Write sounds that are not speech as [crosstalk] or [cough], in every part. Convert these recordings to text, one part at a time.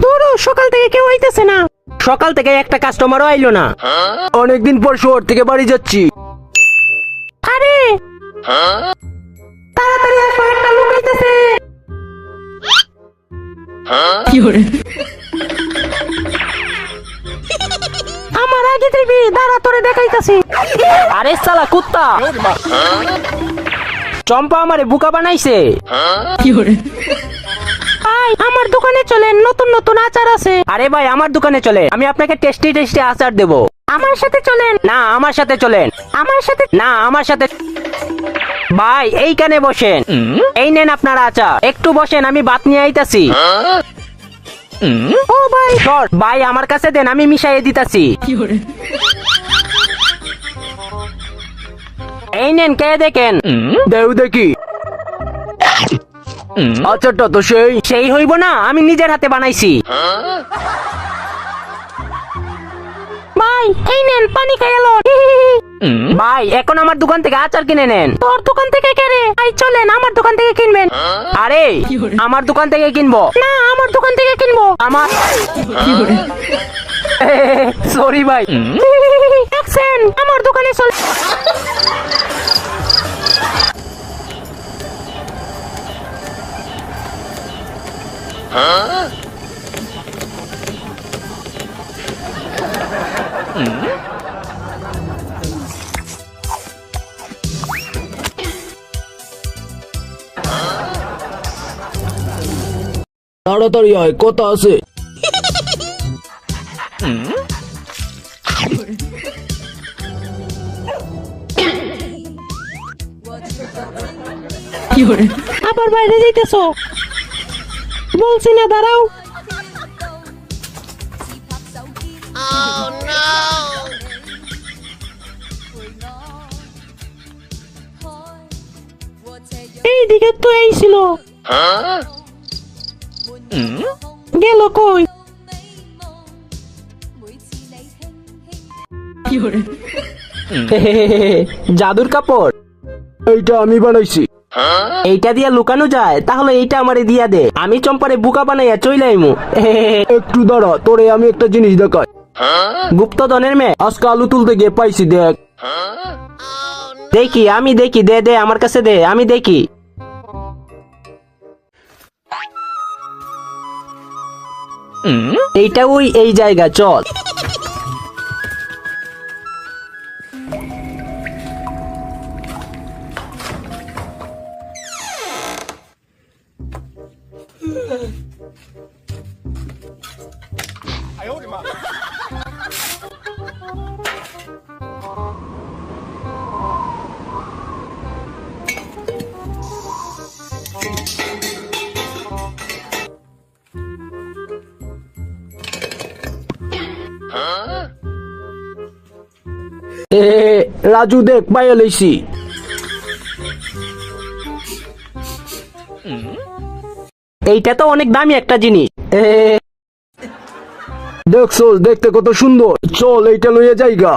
ধরো সকাল থেকে কেউ আইতেছে না। সকাল থেকে একটা কাস্টমারও আইলো না। অনেকদিন পর শহর থেকে বাড়ি যাচ্ছি। আরে! তাড়াতাড়ি আসো একটা লোক আইতেছে। আমার আগে দিবি দাঁড়া তোরে দেখাইতাছি। আরে সালা কুত্তা! চম্পা আমারে বুকা বানাইছে। ভাই আমার দোকানে চলেন নতুন নতুন আচার আছে। আরে ভাই আমার দোকানে চলে আমি আপনাকে টেস্টি টেস্টি আচার দেব। আমার সাথে চলেন। না আমার সাথে চলেন। আমার সাথে না আমার সাথে ভাই এইখানে বসেন। এই নেন আপনার আচার। একটু বসেন আমি বাত নিয়ে আইতাছি। ও ভাই। সর ভাই আমার কাছে দেন আমি মিশাইয়ে দিতাছি। এই নেন কে দেখেন? দেউ দেখি। আচারটা তো সেই সেই হইব না আমি নিজের হাতে বানাইছি ভাই এই নেন পানি খাইলো ভাই এখন আমার দোকান থেকে আচার কিনে নেন তোর দোকান থেকে কেনে আই চলেন আমার দোকান থেকে কিনবেন আরে আমার দোকান থেকে কিনবো না আমার দোকান থেকে কিনবো আমার সরি ভাই আমার দোকানে চল তাড়াতাড়ি আয় কথা আছে। আবার বাইরে যাইতেছো? বলছি না দাঁড়াও এই দিকে তো এই ছিল গেল কই জাদুর কাপড় এইটা আমি বানাইছি এইটা দিয়া লুকানো যায় তাহলে এইটা আমারে দিয়া দে। আমি চম্পারে বুকা বানাইয়া চইলাইমু [laughs] একটু দাঁড়া তোরে আমি একটা জিনিস দেখাই। গুপ্তধনের মেয়ে আজকে আলু তুলতে গিয়ে পাইছি দেখ। দেখি আমি দেখি দে দে আমার কাছে দে আমি দেখি। এইটা ওই এই জায়গা চল। এ রাজু দেখ পাইয়া লইছি। এইটা তো অনেক দামি একটা জিনিস। দেখছ দেখতে কত সুন্দর। চল এইটা লইয়া যাইগা।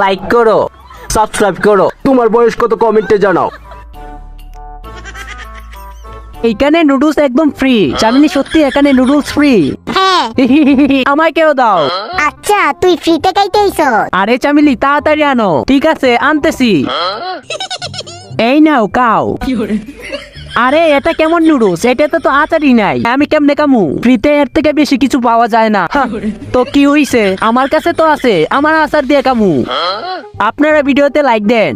লাইক করো। সাবস্ক্রাইব করো। তোমার বয়স কত কমেন্টে জানাও। এখানে নুডলস একদম ফ্রি চামিনি সত্যি এখানে নুডলস ফ্রি হ্যাঁ। [laughs] আমায় কেউ দাও। আচ্ছা তুই ফ্রিতে খাইতেইছ আরে চামিলি তাড়াতাড়ি আনো। ঠিক আছে আনতেছি। [laughs] এই নাও কাও আরে এটা কেমন নুডলস এটাতে তো আচারই নাই। আমি কেমনে কামু ফ্রিতে এর থেকে বেশি কিছু পাওয়া যায় না। তো কি হইছে? আমার কাছে তো আছে। আমার আচার দিয়ে কামু আপনারা ভিডিওতে লাইক দেন।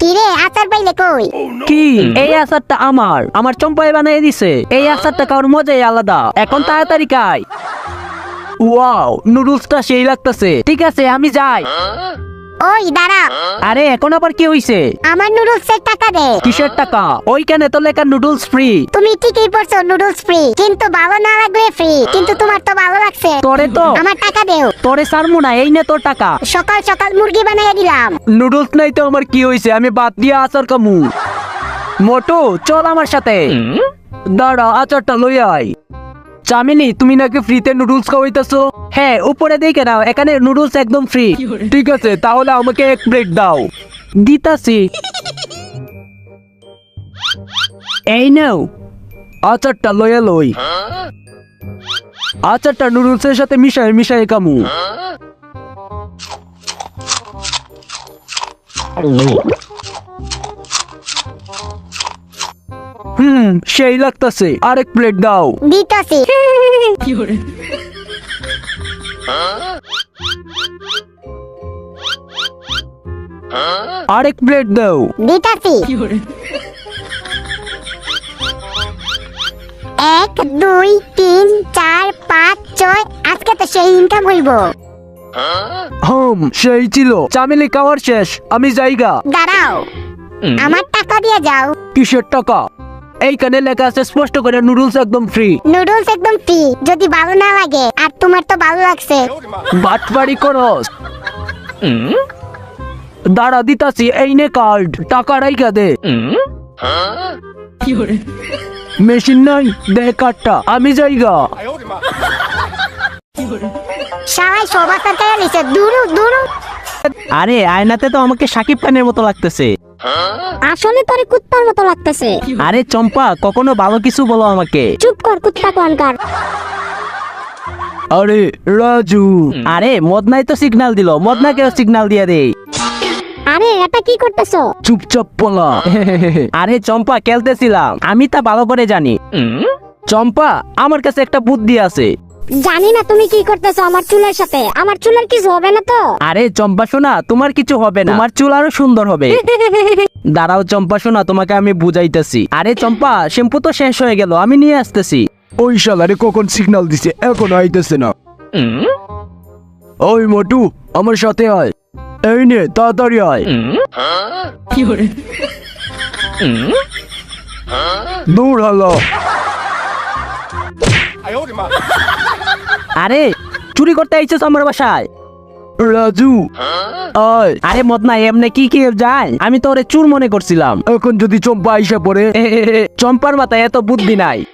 কিরে আচার পাইলে কই? কি? এই আচারটা আমার। আমার বানিয়ে দিছে। এই আচারটা কারোর মজাই আলাদা। এখন তাড়াতাড়ি খাই। ওয়াও নুডলসটা সেই লাগতেছে। ঠিক আছে আমি যাই। ওই দাঁড়া আরে এখন আবার কি হইছে? আমার নুডলস এর টাকা দে। কিসের টাকা? ওইখানে তো লেখা নুডলস ফ্রি। তুমি ঠিকই পড়ছো নুডলস ফ্রি। কিন্তু ভালো না লাগলে ফ্রি। কিন্তু তোমার তো ভালো লাগছে। তোরে তো? আমার টাকা দেও। তোরে সারমু না এই নে তোর টাকা। সকাল সকাল মুরগি বানাইয়া দিলাম। নুডলস নাই তো আমার কি হইছে? আমি বাদ দিয়ে আচার কামু মোটু চল আমার সাথে। দাঁড়া আচারটা লই আই চামিনি তুমি নাকি ফ্রিতে নুডলস খাওয়াইতেছো? হ্যাঁ উপরে দেখে নাও এখানে নুডলস একদম ফ্রি। ঠিক আছে তাহলে আমাকে এক প্লেট দাও। দিতাছি। এই নাও। আচারটা লইয়া লই। আচারটা নুডলসের সাথে মিশাই মিশাই কামু হুম সেই লাগতাছে। আরেক প্লেট দাও। দিতাছি। আরেক প্লেট দাও। দিতাছি। এক দুই তিন চার পাঁচ ছয় আজকে তো সেই ইনকাম হইব। হুম সেই ছিল। চামেলি খাওয়ার শেষ। আমি যাইগা। দাঁড়াও। আমার টাকা দিয়ে যাও। কিসের টাকা? এইখানে লেখা আছে স্পষ্ট করে নুডলস একদম ফ্রি নুডলস একদম ফ্রি যদি ভালো না লাগে আর তোমার তো ভালো লাগছে। বাটবাড়ি করস দাঁড়া দিতাছি এই নে কার্ড টাকা রাইখা দে। মেশিন নাই দে কার্ডটা আমি যাইগা। সবাই সবার সাথে দুরু দুরু আরে আয়নাতে তো আমাকে সাকিব খানের মতো লাগতেছে। আসলে তোরে কুত্তার মতো লাগতেছে। আরে চম্পা কখনো ভালো কিছু বলো আমাকে। চুপ কর কুত্তা কোনকার আরে রাজু। আরে মদনাই তো সিগন্যাল দিল। মদনাকেও সিগন্যাল দিয়ে দে আরে এটা কি করতেছো? চুপচাপ পলা আরে চম্পা খেলতেছিলাম। আমি তা ভালো করে জানি। চম্পা আমার কাছে একটা বুদ্ধি আছে। জানি না তুমি কি করতেছো আমার চুলের সাথে। আমার চুলের কিছু হবে না তো? আরে চম্পা শোনা তোমার কিছু হবে না। তোমার চুল আরও সুন্দর হবে। [laughs] দাঁড়াও চম্পা শোনা তোমাকে আমি বুঝাইতেছি। আরে চম্পা শ্যাম্পু তো শেষ হয়ে গেল আমি নিয়ে আসতেছি। ওই শালারে কখন সিগন্যাল দিছে? এখন আইতেছে না। ওই মোটু আমার সাথে আয়। এই নে তাড়াতাড়ি আয়। দূর হালা। আরে, চুরি করতে আইছিস আমার বাসায়? রাজু। আয় আরে মদনা, এমনি কি কি যায়? আমি তো ওরে চুর মনে করছিলাম। এখন যদি চম্পা আইসা পড়ে, [laughs] চম্পার মাথায় এত বুদ্ধি নাই।